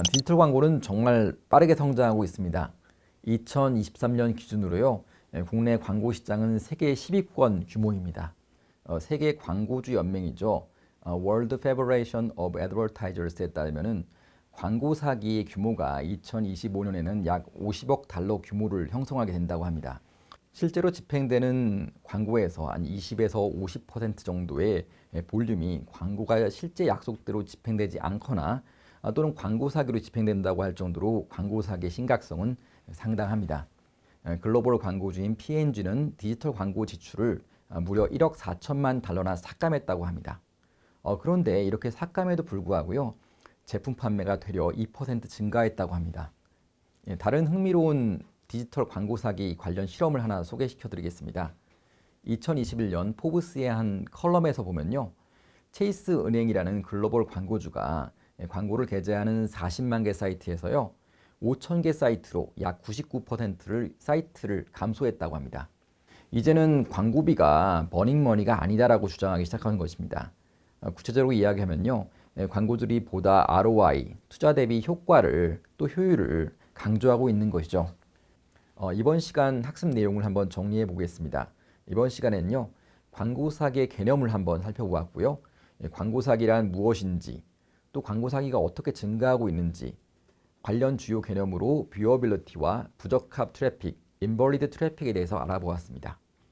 디지털 광고는 정말 빠르게 성장하고 있습니다. 2023년 기준으로요, 예, 국내 광고 시장은 세계 10위권 규모입니다. 어, 세계 광고주 연맹이죠. 어, World Federation of Advertisers에 따르면은 광고 사기의 규모가 2025년에는 약 50억 달러 규모를 형성하게 된다고 합니다. 실제로 집행되는 광고에서 한 20에서 50% 정도의 예, 볼륨이 광고가 실제 약속대로 집행되지 않거나 아, 또는 광고 사기로 집행된다고 할 정도로 광고 사기의 심각성은 상당합니다. 예, 글로벌 광고주인 P&G는 디지털 광고 지출을 아, 무려 1억 4천만 달러나 삭감했다고 합니다. 어, 그런데 이렇게 삭감에도 불구하고요, 제품 판매가 되려 2% 증가했다고 합니다. 예, 다른 흥미로운 디지털 광고 사기 관련 실험을 하나 소개시켜 드리겠습니다. 2021년 포브스의 한 컬럼에서 보면요. 체이스 은행이라는 글로벌 광고주가 예, 광고를 게재하는 40만 개 사이트에서요. 5천 개 사이트로 약 99%를 사이트를 감소했다고 합니다. 이제는 광고비가 버닝머니가 아니다라고 주장하기 시작하는 것입니다. 어, 구체적으로 이야기하면요. 예, 광고들이 보다 ROI, 투자 대비 효과를 또 효율을 강조하고 있는 것이죠. 어, 이번 시간 학습 내용을 한번 정리해 보겠습니다. 이번 시간에는요. 광고 사기의 개념을 한번 살펴보았고요. 예, 광고 사기란 무엇인지, 또 광고 사기가 어떻게 증가하고 있는지, 관련 주요 개념으로 뷰어빌리티와 부적합 트래픽, 인버리드 트래픽에 대해서 알아보았습니다.